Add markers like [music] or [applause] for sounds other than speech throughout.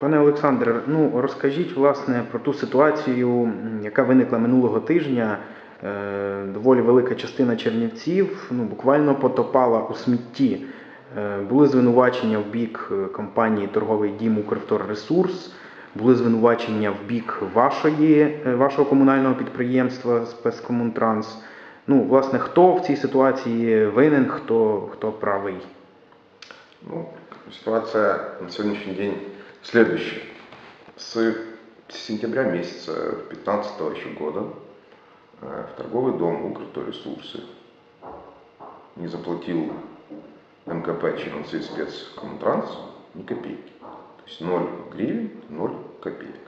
Пане Олександре, ну розкажіть власне про ту ситуацію, яка виникла минулого тижня. Е, Доволі велика частина чернівців ну, буквально потопала у смітті. Е, Були звинувачення в бік е, компанії Торговий дім Укрвторресурс, були звинувачення в бік вашої, вашого комунального підприємства Спецкомунтранс. Ну, власне, хто в цій ситуації винен, хто, хто правий? Ну, ситуация на сегодняшний день следующая. С сентября месяца 2015 еще года э, в торговый дом Укрторресурсы не заплатил МКП Черновцы спецкомтранс ни копейки. То есть 0 гривен, 0 копеек.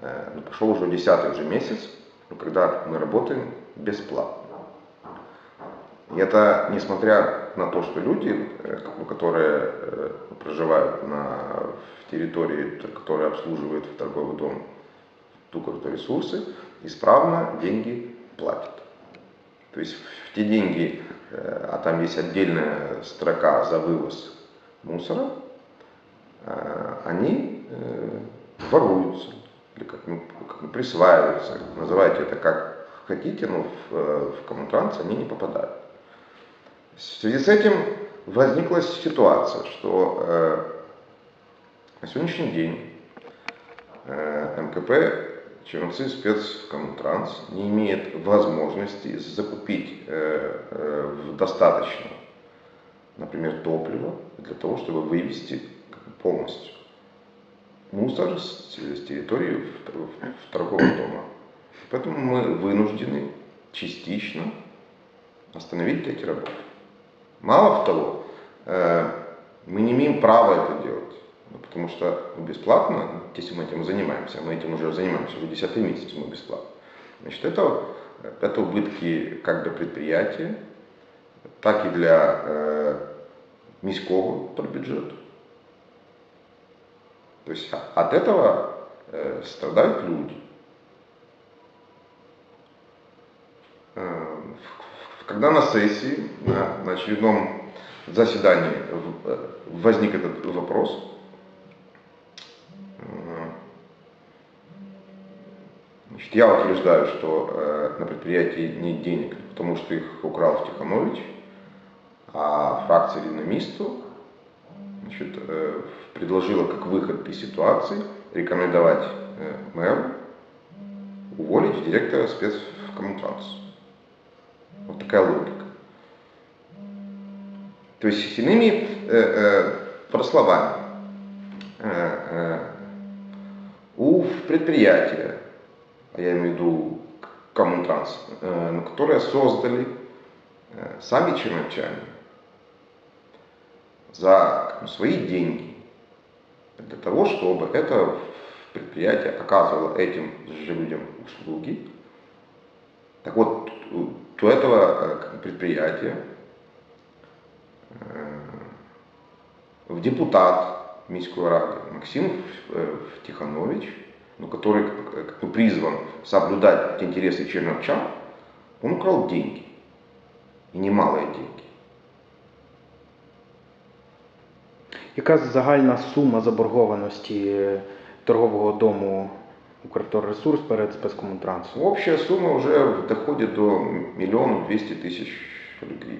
Э, ну, Пошел уже 10 уже месяц, когда мы работаем бесплатно. И это несмотря на то, что люди, э, которые э, проживают на территории, которая обслуживает торговый дом ресурсы, исправно деньги платят. То есть в те деньги, э, а там есть отдельная строка за вывоз мусора, они воруются, или как, ну, как присваиваются, называйте это как хотите, но в, в коммутранс они не попадают. В связи с этим возникла ситуация, что э, на сегодняшний день э, МКП Черновцы спецкомтранс не имеет возможности закупить э, э, в например, топлива для того, чтобы вывести полностью мусор с, с территории в- в торгового дома. Поэтому мы вынуждены частично остановить эти работы. Мало того, э, мы не имеем права это делать, ну, потому что ну, бесплатно, если мы этим занимаемся, мы этим уже занимаемся, уже 10 месяц мы бесплатно, значит, это, это убытки как для предприятия, так и для э, міського бюджета. То есть а- от этого э, страдают люди. Э, в- Когда на сессии, на, на очередном заседании э, возник этот вопрос, э, значит, я утверждаю, что э, на предприятии нет денег, потому что их украл Тиханович, а фракция Ленинисту значит, предложила как выход из ситуации рекомендовать э, мэру уволить директора спецкоммутранса. Вот такая логика. То есть, иными э, э, прословами, э, э, у предприятия, а я имею в виду Коммунтранс, э, ну, которые создали э, сами черновчане за бы, свои деньги, для того, чтобы это предприятие оказывало этим же людям услуги. Так вот, у у этого э, как бы, предприятия э, в депутат Міської ради Максим э, Тиханович, ну, который как- как бы призван соблюдать интересы черновчан, он украл деньги. И немалые деньги. Яка загальна сума заборгованості е, торгового дому Укрвторресурс перед спецкомунтрансом? Общая сумма уже доходит до миллиона двести тысяч рублей.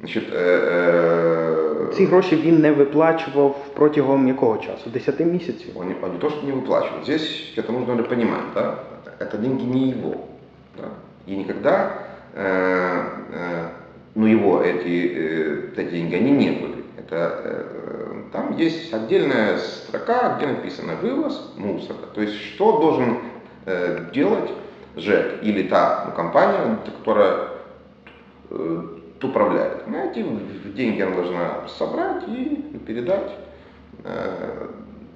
Значит, э, э, Ці гроші він не виплачував протягом якого часу? 10 місяців? он, не, он не то, что не выплачивает. Здесь это нужно понимать, да? Это деньги не его. Да? И никогда, э, э, ну его эти, э, эти деньги, они не были. Это, э, там есть отдельная строка, где написано вывоз мусора. То есть что должен э, делать ЖЭК или та ну, компания, которая э, управляет. Ну, эти деньги она должна собрать и передать э,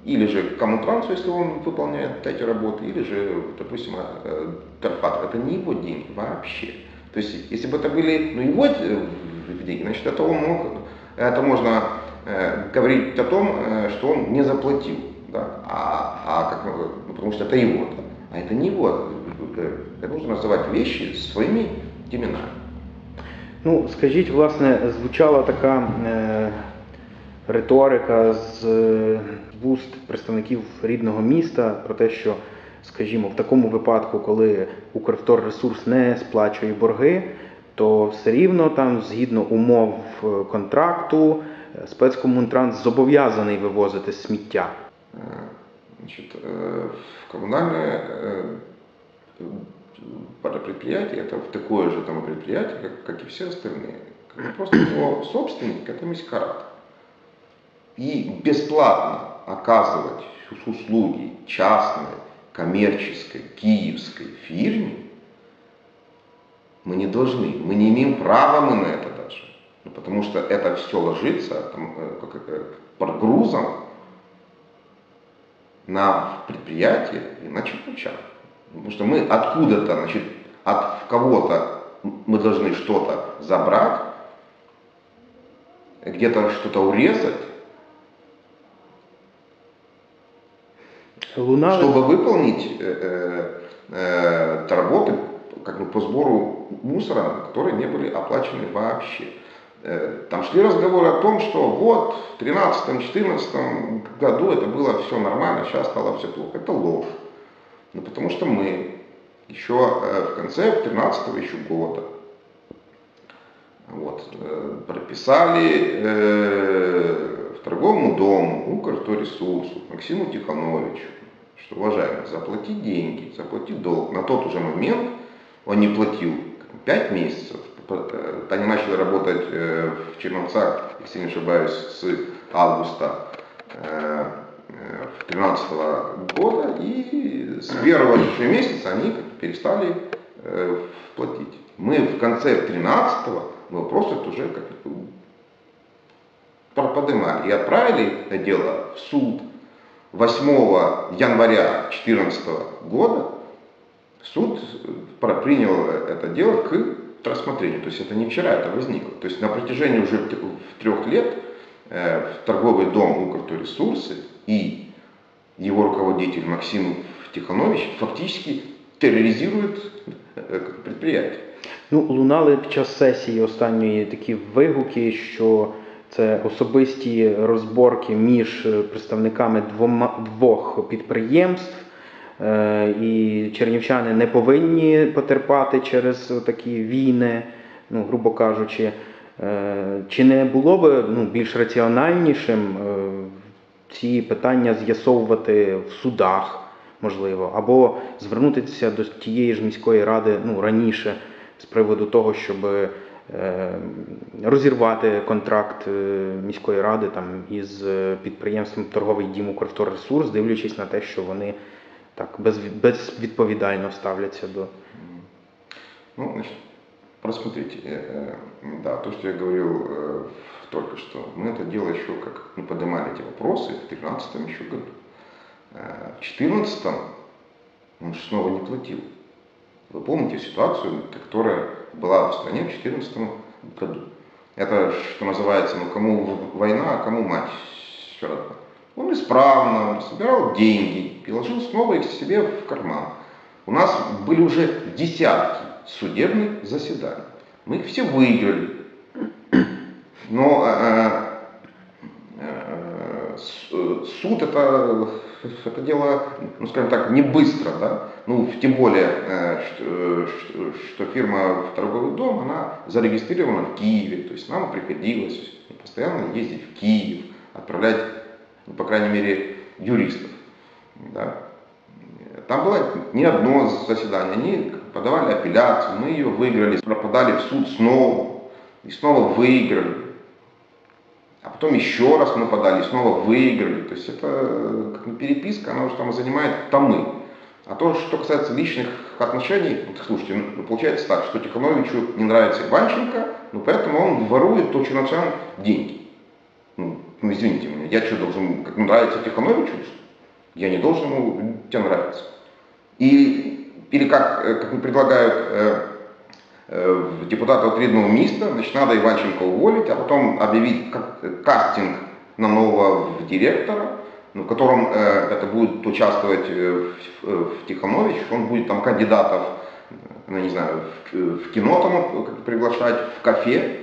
или же коммутрансу, если он выполняет эти работы, или же, допустим, э, Тарфат. Это не его деньги вообще. То есть, если бы это были ну, его э, деньги, значит, это он мог, это можно говорить о том, э, что он не заплатил, да, а, а как, мы, ну, потому что это его, да. а это не его. Э, Это нужно называть вещи своими именами. Ну, скажіть, власне, звучала така е, риторика з е, вуст представників рідного міста про те, що, скажімо, в такому випадку, коли Укрвторресурс не сплачує борги, то все рівно там, згідно умов е, контракту, е, спецкомунтранс зобов'язаний вивозити сміття. Значит, коммунальное предприятие, это такое же там предприятие, как, как и все остальные. Просто его собственник это Мискарат. И бесплатно оказывать ус- услуги частной, коммерческой, киевской фирме мы не должны, мы не имеем права мы на это. Ну, потому что это все ложится там, э, как это, под грузом на предприятие и на Чепуча. Потому что мы откуда-то, значит, от кого-то мы должны что-то забрать, где-то что-то урезать, Лунали чтобы выполнить э, э, э, работы как бы, по сбору мусора, которые не были оплачены вообще. Э, Там шли разговоры о том, что вот в 2013-2014 году это было все нормально, сейчас стало все плохо. Это ложь. Ну, потому что мы еще э, в конце 2013 еще года вот, э, прописали э, в торговому дому Укрторресурсу Максиму Тихановичу, что, уважаемый, заплати деньги, заплати долг. На тот уже момент он не платил 5 месяцев. Э, Они начали работать э, в Черновцах, если не ошибаюсь, с августа э, 2013 года, и с первого же месяца они перестали э, платить. Мы в конце 2013 мы просто уже как поднимали и отправили это дело в суд 8 января 2014 года. Суд э, принял это дело к рассмотрению. То есть это не вчера это возникло. То есть на протяжении уже т- трех лет э, в торговый дом Укрторресурсы и его руководитель Максим Тиханович фактически терроризирует э, предприятие. Ну, лунали під час сесії останньої такі вигуки, що це особисті розборки між е, представниками двома, двох підприємств, е, і чернівчани не повинні потерпати через такі війни, ну, грубо кажучи. Е, Чи не було би ну, більш раціональнішим е, ці питання з'ясовувати в судах, можливо, або звернутися до тієї ж міської ради ну, раніше з приводу того, щоб е, розірвати контракт е, міської ради там із е, підприємством торговий дім Укрвторресурс, дивлячись на те, що вони так без, безвідповідально ставляться до. Ну, значит, просмотрите, э, э, да, то, что я говорил э, только что, мы это дело еще как мы поднимали эти вопросы в 2013 еще году. В 2014 он снова не платил. Вы помните ситуацию, которая была в стране в 2014 году? Это, что называется, ну кому война, а кому мать родна. Он исправно собирал деньги и ложил снова их себе в карман. У нас были уже десятки судебных заседаний. Мы их все выиграли. Но э, э, э, суд это, это дело, ну скажем так, не быстро, да. Ну, тем более, э, что, что- что фирма в торговый дом, она зарегистрирована в Киеве, то есть нам приходилось постоянно ездить в Киев, отправлять, ну, по крайней мере, юристов. Да. Там было не одно заседание, они подавали апелляцию, мы ее выиграли, подали в суд снова, и снова выиграли. А потом еще раз мы подали, и снова выиграли. То есть это как бы переписка, она уже там занимает томы. А то, что касается личных отношений, вот, слушайте, ну, получается так, что Тихановичу не нравится Иванченко, ну поэтому он ворует у Чиновчан деньги. Ну, ну, извините меня, я что, должен, как нравится Тихановичу? Я не должен ему тебе нравиться. И, или как, э, как предлагают э, э, депутаты от Рідного міста, значит, надо Иванченко уволить, а потом объявить ка- э, кастинг на нового директора, ну, в котором э, это будет участвовать э, в, в Тиханович, он будет там кандидатов, э, ну, не знаю, в, в кино там э, как приглашать, в кафе,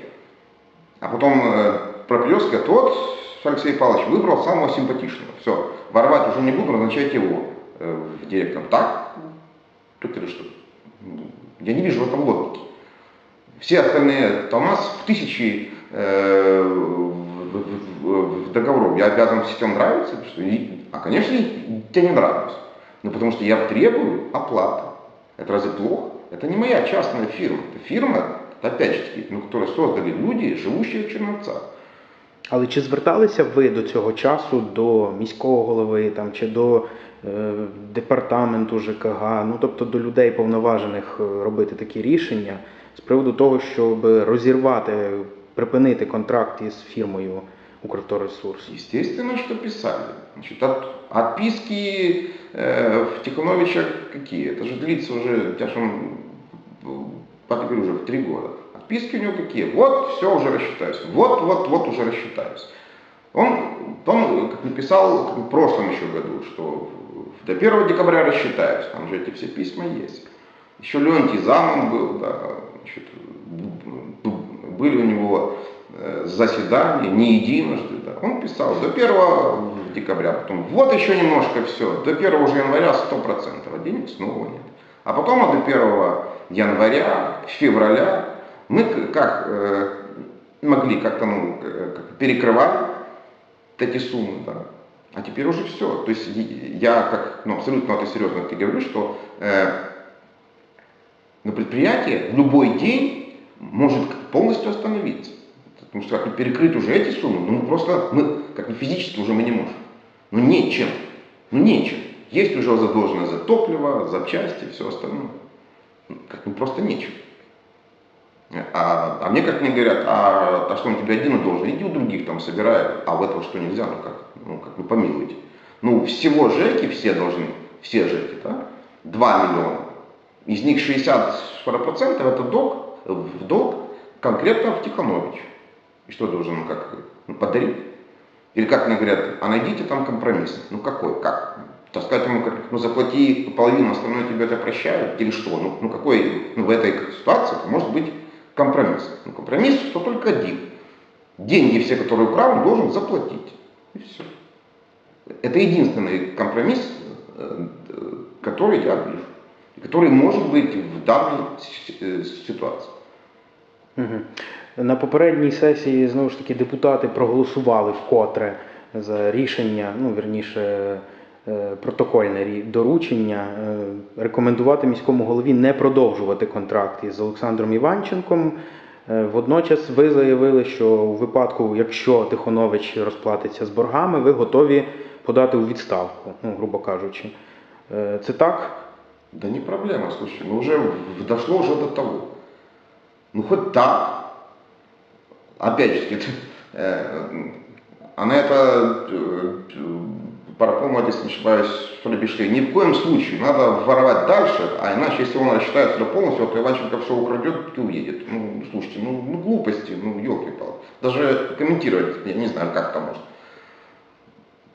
а потом э, пропьет, скажет, вот, Алексей Павлович выбрал самого симпатичного. Все, воровать уже не буду, назначайте его э, в директором. Так? Тут или что? Я не вижу в этом логики. Все остальные, нас в тысячи э, в- в- в- договоров. Я обязан всем нравиться? Что? И- а, конечно, тебе не нравлюсь. Ну, потому что я требую оплаты. Это разве плохо? Это не моя частная фирма. Это фирма, опять же ну, которую создали люди, живущие в Черновцах. Але чи зверталися ви до цього часу до міського голови там, чи до е, департаменту ЖКГ, ну тобто до людей повноважених е, робити такі рішення з приводу того, щоб розірвати, припинити контракт із фірмою Укрторресурс? Естественно, что писали. Значит, от, отписки э, в Тихановича какие? Это же длится уже, я же он, по уже в три года. Отписки у него какие? Вот, все, уже рассчитаюсь. Вот, вот, вот, уже рассчитаюсь. Он, он как написал в прошлом еще году, что до 1 декабря рассчитаюсь. Там же эти все письма есть. Еще Леонтий замом был, да, значит, были у него э, заседания, не единожды. Да. Он писал до 1 декабря, потом вот еще немножко все, до 1 уже января 100%, а денег снова нет. А потом а до 1 января, февраля мы как э, могли как-то ну, э, как перекрывали эти суммы, да. А теперь уже все. То есть я как, ну, абсолютно это серьезно ты говорю, что э, но предприятие в любой день может полностью остановиться. Потому что как перекрыть уже эти суммы, ну мы просто, мы как бы физически уже мы не можем. Ну нечем. Ну нечем. Есть уже задолженность за топливо, запчасти, все остальное. Ну, Как бы просто нечем. А, а мне как мне говорят, а, а что он тебе один должен? Иди у других там собирай, а в этого что нельзя, ну как, ну как вы помилуйте. Ну всего ЖЭКи все должны, все ЖЭКи, да, 2 миллиона. Из них 60% это долг, в долг конкретно в Тиханович. И что должен ну, как, ну, подарить? Или как мне говорят, а найдите там компромисс. Ну какой, как? Таскать ему, как, ну заплати половину, остальное тебе это прощают? Или что? Ну, ну какой, ну в этой ситуации может быть компромисс. Ну компромисс, что только один. Деньги все, которые украл, он должен заплатить. И все. Это единственный компромисс, э, э, который я вижу. И который может быть в данной си- э, ситуации. Мгм. На попередній сесії знову ж таки депутати проголосували вкотре за рішення, ну вірніше, е, протокольне рі- доручення е, рекомендувати міському голові не продовжувати контракт із Олександром Іванченком. Е, Водночас ви заявили, що у випадку, якщо Тихонович розплатиться з боргами, ви готові подати у відставку, ну, грубо кажучи. Е, Це так? Да не проблема, слушай, ну уже в- дошло уже до того. Ну хоть так. Опять же, это, [laughs] э, а на это Паракома, если не ошибаюсь, что ли, пишет, ни в коем случае надо воровать дальше, а иначе, если он рассчитает все полностью, то Иванченко все украдет и уедет. Ну, слушайте, ну, ну глупости, ну, елки-палки. Даже комментировать, я не знаю, как это может.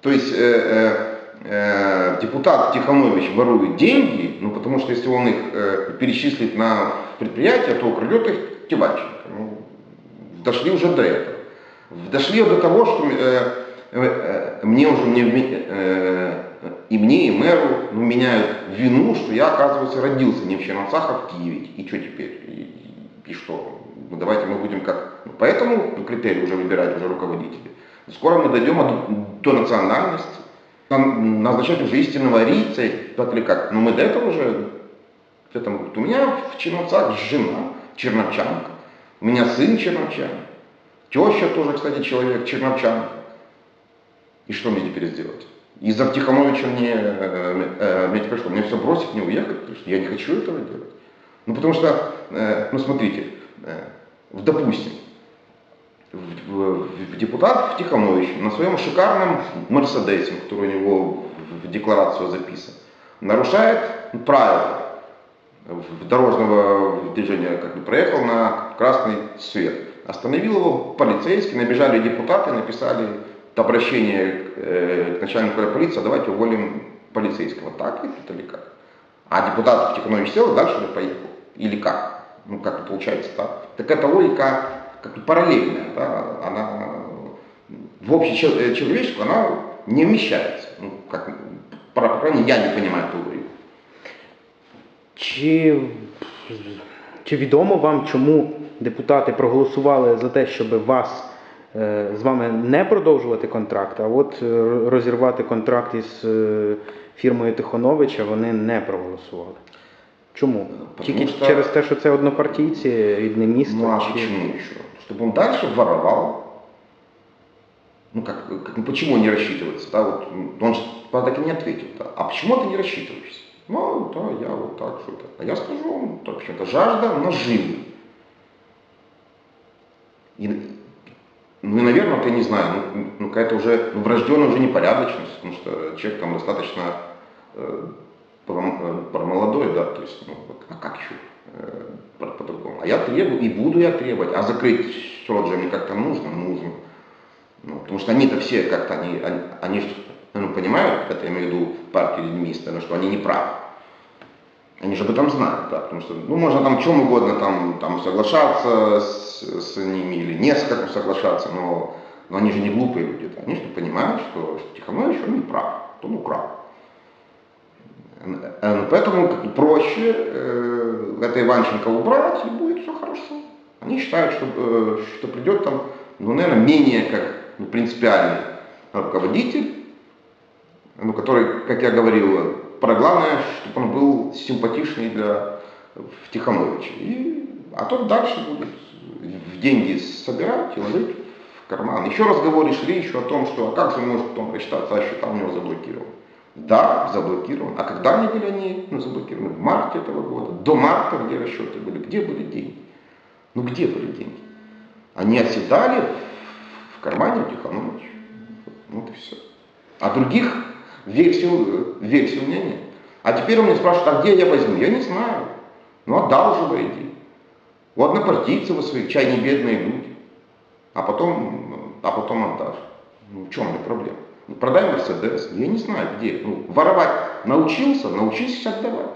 То есть э, э, э, депутат Тиханович ворует деньги, ну потому что если он их э, перечислит на предприятие, то украдет их Тиванченко. Ну, дошли уже до этого. Дошли до того, что э, мне уже мне, э, и мне, и мэру ну, меняют вину, что я, оказывается, родился не в Черновцах, а в Киеве. И что теперь? И, и что? Ну, давайте мы будем как... Ну, поэтому ну, критерий уже выбирать уже руководители. Скоро мы дойдем до, до национальности, нам назначать уже истинного арийца, или как. Но мы до этого уже этому. Вот У меня в Черновцах жена черновчанка, у меня сын черновчан, теща тоже, кстати, человек черновчанка. И что мне теперь сделать? Из-за Тихановича мне, э, э, мне теперь что, мне все бросить, не уехать? Потому что я не хочу этого делать. Ну, потому что, э, ну, смотрите, э, допустим, в, в- в депутат в Тиханович на своем шикарном Мерседесе, который у него в, декларацию записан, нарушает правила дорожного движения, как бы проехал на красный свет. Остановил его полицейский, набежали депутаты, написали обращение к, э, к начальнику полиции, «А давайте уволим полицейского. Так это или как? А депутат в Тиханович сел и дальше поехал. Или как? Ну, как это получается так? Так эта логика как бы параллельная, да, она в общечеловеческую она не вмещается. Ну, как, по крайней мере, я не понимаю эту логику. Чи, чи відомо вам, чому депутати проголосували за те, щоб вас е, з вами не продовжувати контракт, а от е, розірвати контракт із е, фірмою Тихоновича вони не проголосували? Чому? Потому Тільки що- через те, що це однопартійці, рідне місто? Ну а чи... почему еще? Чтобы он дальше воровал. Ну как, как- ну, почему не рассчитывается? Да, вот, м, он же правда, так и не ответил. Да. А почему ты не рассчитываешься? Ну, да, я вот так что-то. А я скажу вам, так, почему-то жажда наживы. И, ну наверное, я не знаю, ну, ну какая-то уже ну, врожденная уже непорядочность, потому что человек там достаточно э, про- э, да, то есть, ну, а как еще э, по- по-другому? А я требую, и буду я требовать, а закрыть рот же мне как-то нужно, нужно. Ну, потому что они-то все как-то, они, они, они ну, понимают, это я имею в виду партию Лениниста, ну, что они не правы. Они же об этом знают, да, потому что, ну, можно там чем угодно там, там соглашаться с, с ними или не соглашаться, но, но они же не глупые люди, да. они же понимают, что Тихонович, он не прав, он украл. Поэтому проще э, это Иванченко убрать, и будет все хорошо. Они считают, что, э, что придет там, ну, наверное, менее как ну, принципиальный руководитель, ну, который, как я говорил, про главное, чтобы он был симпатичный для Тихоновича. И, а тот дальше будет в деньги собирать и ложить в карман. Еще разговоры шли еще о том, что а как же может потом рассчитаться, а счета у него заблокированы. Да, заблокирован. А когда они были они ну, заблокированы? В марте этого года. До марта где расчеты были? Где были деньги? Ну где были деньги? Они оседали в кармане у Тихоновича. Вот и все. А других версий, э, версий у меня нет. А теперь он меня спрашивает, а где я возьму? Я не знаю. Ну одалживай иди. У однопартийцы вы свои, чай не бедные люди. А потом, а потом отдашь. Ну в чем мне проблема? Ну, продай Мерседес. Я не знаю где. Ну, воровать научился, научись отдавать.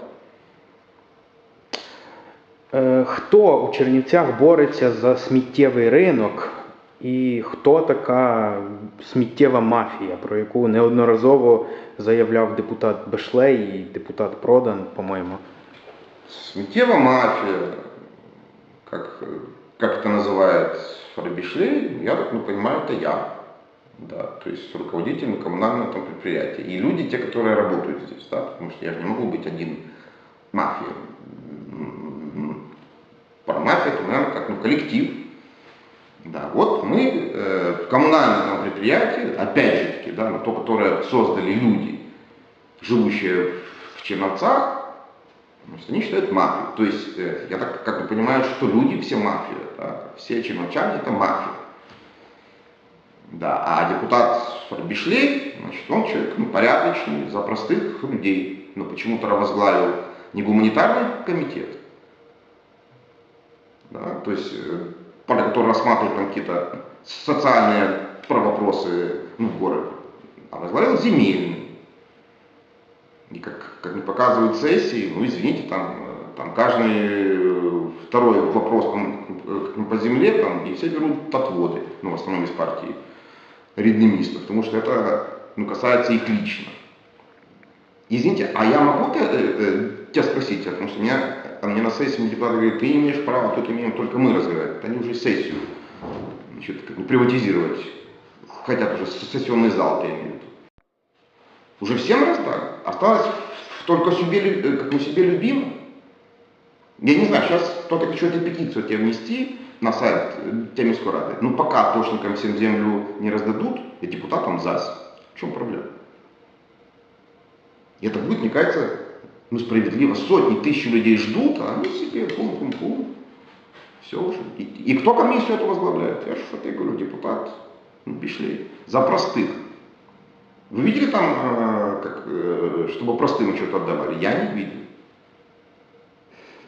Е, Хто у Чернівцях бореться за сміттєвий ринок і хто така сміттєва мафія, про яку неодноразово заявляв депутат Бешлей і депутат Продан, по-моєму? Сметева мафия, как, э, как это называет Рабишлей, я так ну, понимаю, это я. Да, то есть руководитель коммунального там, предприятия. И люди, те, которые работают здесь, да, потому что я же не могу быть один мафией. М, Про мафию это, наверное, как ну, коллектив. да, вот мы э, в коммунальном предприятии, опять же таки, да, но то, которое создали люди, живущие в Черновцах, есть они считают мафией. То есть, э, я так как бы понимаю, что люди все мафия. Да? Все чиновчане это мафия. Да, а депутат Бишлей, значит, он человек ну, порядочный, за простых людей. Но почему-то возглавил не гуманитарный комитет, да, то есть, парень, который рассматривает там какие-то социальные вопросы ну, в городе, а возглавил земельный. И как, как мне показывают сессии, ну извините, там, там каждый э, второй вопрос там, э, по земле, там, и все берут отводы, ну, в основном из партии реднемистов, потому что это ну, касается их лично. Извините, а я могу э, тебя спросить, потому что меня, там, мне на сессии депутаты говорят, ты имеешь права, тут имеем только мы разговаривать. Они уже сессию значит, как бы приватизировать хотят уже сессионный зал, я имею в виду. Уже всем раздали. Осталось только себе, э, как мы себе любимым. Я не знаю, сейчас кто-то хочет эту петицию тебе внести на сайт э, Темирской Рады. Ну, пока тошникам всем землю не раздадут, и депутатам зась. В чем проблема? И это будет, мне кажется, ну, справедливо. Сотни тысяч людей ждут, а они себе пум-пум-пум. Все уже. И, и кто комиссию эту возглавляет? Я же я говорю, депутат ну, Бишлей. За простых. Вы видели там, э, как, э, чтобы простым что-то отдавали? Я не видел.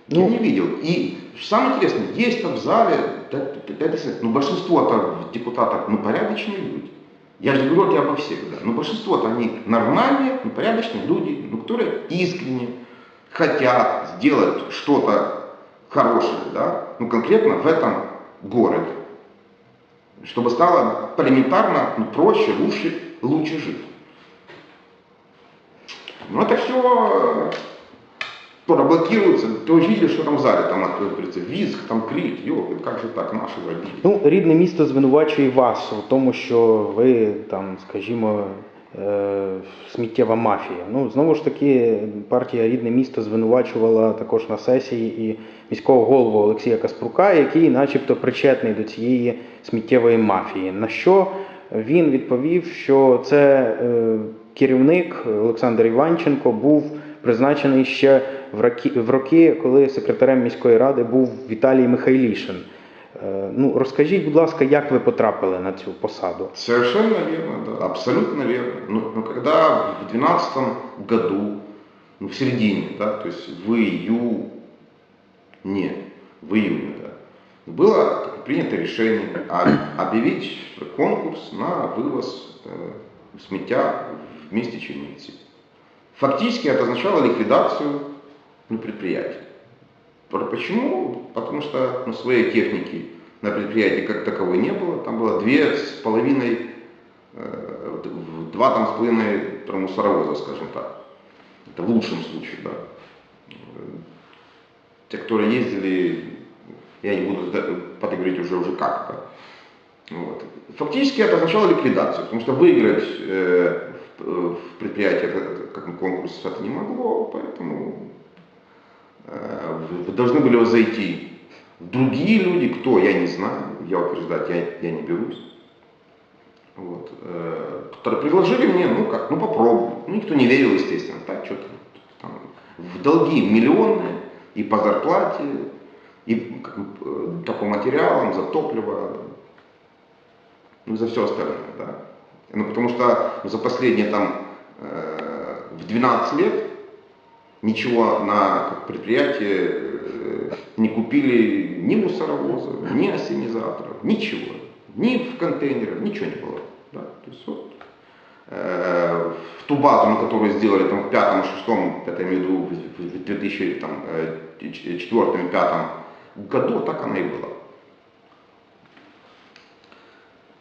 Ну- Я не видел. И самое интересное, есть там в зале, да, да, да, ну, большинство-то депутатов, ну, порядочные люди. Я же говорю это обо всех, да. Но большинство-то они нормальные, ну, порядочные люди, ну, которые искренне хотят сделать что-то хорошее, да, ну, конкретно в этом городе. чтобы стало элементарно ну, проще, лучше, лучше жить. Но это все скоро блокируется. Уже видишь, что там в зале, там говорится, визг, там крик, йо, как же так, наши забили. Ну, рідне місто звинувачує вас у тому, що ви там, скажімо, е, сміттєва мафія. Ну, знову ж таки, партія Рідне місто звинувачувала також на сесії і міського голову Олексія Каспрука, який начебто причетний до цієї сміттєвої мафії. На що він відповів, що це е, керівник Олександр Іванченко був призначений ще в роки, в роки, коли секретарем міської ради був Віталій Михайлішин. Е, Ну, розкажіть, будь ласка, як ви потрапили на цю посаду? Совершенно верно, да, абсолютно верно. Но, но когда в 2012 году, ну, в середине, да, то есть в июне, в июне, да, было принято решение о- объявить конкурс на вывоз э, сметя в месте Черницы. Фактически это означало ликвидацию ну, предприятия. Про- Почему? Потому что ну, своей техники на предприятии как таковой не было. Там было две с половиной, э, два там с половиной мусоровоза, скажем так. Это в лучшем случае, да. Те, которые ездили, я не буду говорить уже, уже как. Да. Вот. Фактически это означало ликвидацию, потому что выиграть э, в, это, как конкурс это не могло, поэтому э, вы должны были зайти другие люди, кто, я не знаю, я утверждать я, я не берусь. Вот, э, которые предложили мне, ну как, ну попробуй. Ну, никто не верил, естественно, так, что там, в долги миллионные и по зарплате, и как бы, э, по материалам, за топливо, ну за все остальное, да. Ну, потому что за последние там э, в 12 лет ничего на как предприятие э, не купили ни мусоровоза, ни ассенизаторов, ничего. Ни в контейнерах, ничего не было. Да? То есть вот, э, в ту базу, на которую сделали там, в пятом, шестом, это я имею в виду в в 2004-2005 году, так она и была. Э,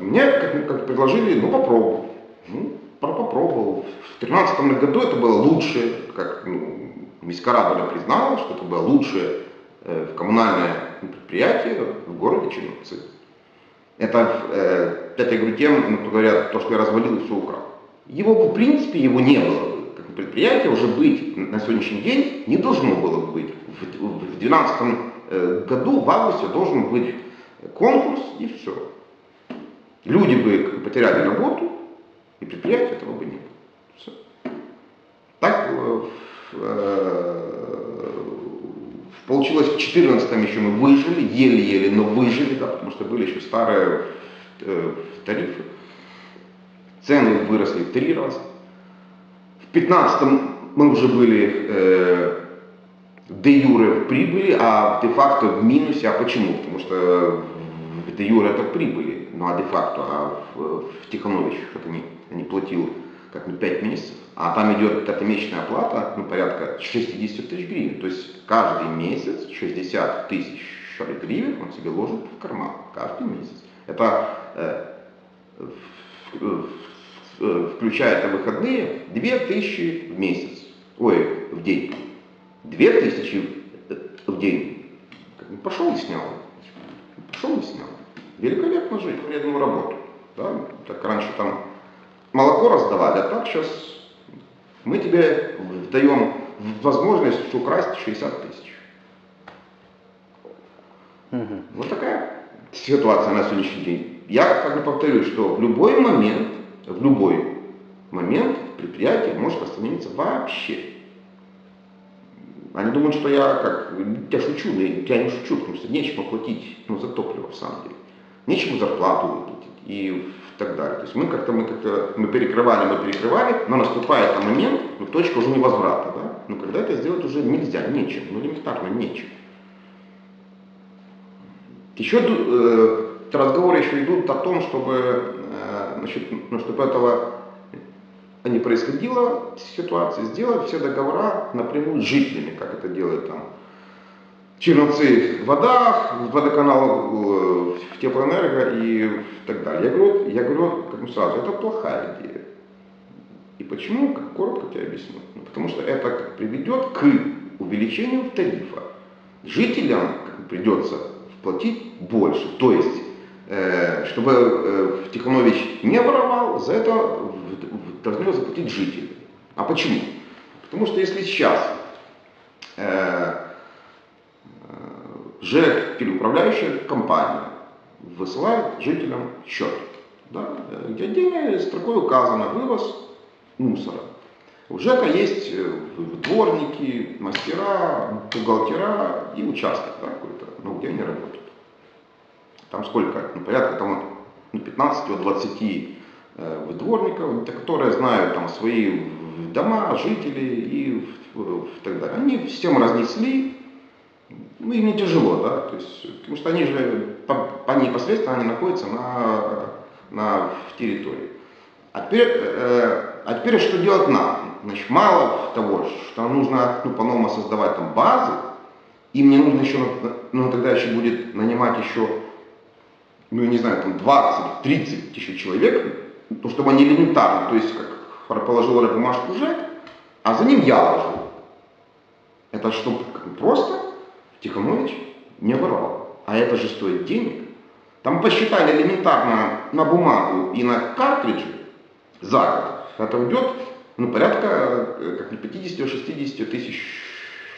Мне как, как предложили, ну попробуй. Ну, про- попробовал. В 2013 году это было лучше, как ну, Мискара признала, что это было лучшее э, коммунальное предприятие в городе Черновцы. Это, э, это я говорю тем, ну, кто говорят, то, что я развалил и все украл. Его, в принципе, его не было бы. Как предприятие уже быть на сегодняшний день не должно было бы быть. В 2012 году, в августе, должен быть конкурс и все. Люди бы потеряли работу, и предприятия этого бы не было. Все. Так э, э, получилось в 2014 еще мы выжили, еле-еле, но выжили, да, потому что были еще старые э, тарифы. Цены выросли в три раза. В 2015 мы уже были э, де юре в прибыли, а де-факто в минусе. А почему? Потому что в де юре это прибыли, ну а де-факто, а в, в Тихановичах это не, платил как ну, 5 месяцев, а там идет эта месячная оплата, ну, порядка 60 тысяч гривен. То есть каждый месяц 60 тысяч гривен он себе ложит в карман. Каждый месяц. Это э, в- в- в- включая это выходные, 2000 в месяц. Ой, в день. 2000 в день. Бы Пошел и снял. Пошел и снял. Великолепно жить, вредную работу. Да? Так раньше там молоко раздавали, а так сейчас мы тебе даем возможность украсть 60 тысяч. Мгм. Вот такая ситуация на сегодняшний день. Я как бы повторюсь, что в любой момент, в любой момент предприятие может остановиться вообще. Они думают, что я как, я шучу, да я не шучу, потому что нечем оплатить ну, за топливо в самом деле. Нечем зарплату выплатить и так далее. То есть мы как-то мы как-то мы перекрывали, мы перекрывали, но наступает там момент, ну, точка уже невозврата, да? Но когда это сделать уже нельзя, нечем, ну элементарно нечем. Еще э, разговоры еще идут о том, чтобы, э, значит, ну, чтобы этого не происходило ситуации, сделать все договора напрямую с жителями, как это делает там Черновцы в водах, водоканал, в теплоэнерго и так далее. Я говорю, я говорю как сразу, это плохая идея. И почему, как коротко тебе объясню. Ну, потому что это приведет к увеличению тарифа. Жителям придется платить больше. То есть, э, чтобы э, Тиханович не воровал, за это должны заплатить жители. А почему? Потому что если сейчас э, ЖЭК или управляющая компания высылает жителям счет, да, где отдельной строкой указано вывоз мусора. У ЖЭКа есть э, дворники, мастера, бухгалтера и участок да, какой-то, ну, где они работают. Там сколько? Ну, порядка там, ну, 15-20 э, дворников, которые знают там свои дома, жители и в- так далее. Они всем разнесли, ну, им не тяжело, да, то есть, потому что они же по, по непосредственно они находятся на, на территории. А теперь, э, а теперь что делать нам? Значит, мало того, что нужно ну, по-новому создавать там базы, и мне нужно еще, ну тогда еще будет нанимать еще, ну я не знаю, там 20-30 тысяч человек, ну, чтобы они элементарно, то есть как положил бумажку ЖЭК, а за ним я ложу. Это чтобы просто Тихонович не воровал. А это же стоит денег. Там посчитали элементарно на бумагу и на картриджи за год. Это уйдет ну, порядка э, как не 50-60 тысяч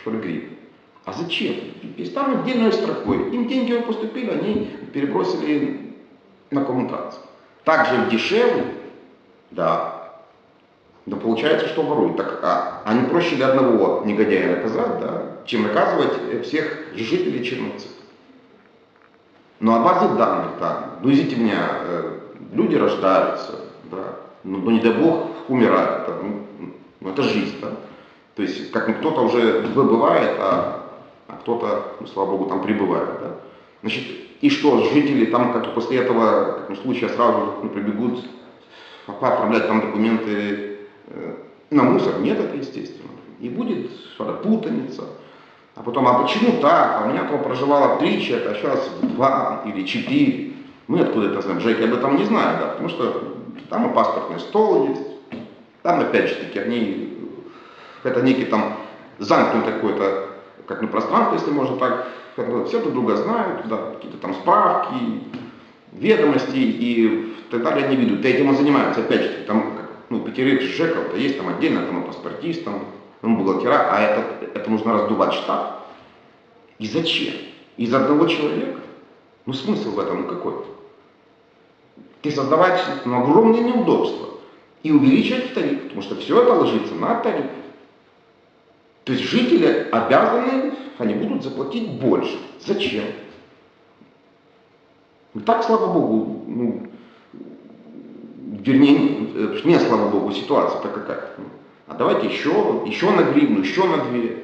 гривен. А зачем? Есть там отдельной строкой. Им деньги поступили, они перебросили на коммутацию. Также дешевле, да. Да получается, что воруют. Так, а, не проще для одного негодяя наказать, да, чем наказывать э, всех жителей Черновцев. Ну а базы данных, да, ну извините меня, э, люди рождаются, да, ну, ну, не дай бог умирают, да, ну, ну, это жизнь, да. То есть как ну, кто-то уже выбывает, а, а кто-то, ну, слава богу, там прибывает, да. Значит, и что, жители там как после этого, как в случае, сразу ну, прибегут оформлять там документы э, на мусор? Нет, это естественно. И будет путаница. А потом, а почему так? А у меня там проживало три человека, а сейчас два или четыре. Мы откуда это знаем? Жеки об этом не знают, да, потому что там и паспортный стол есть. Там, опять же таки, они, это некий там замкнутый какой-то, как ну, пространство, если можно так, все друг друга знают, да, какие-то там справки, ведомости и так далее они ведут. Этим и занимаются, опять же, там, ну, пятерых ЖЭКов, да, есть там отдельно, там и паспортист, ну, бухгалтера, а это, это нужно раздувать штат. И зачем? Из одного человека? Ну смысл в этом ну какой? Ты создавать ну, огромные неудобства и увеличивать тариф, потому что все это ложится на тариф. То есть жители обязаны, они будут заплатить больше. Зачем? Ну, так, слава богу, ну, вернее, э, не слава богу, ситуация-то какая. А давайте еще, еще на гривну, еще на две.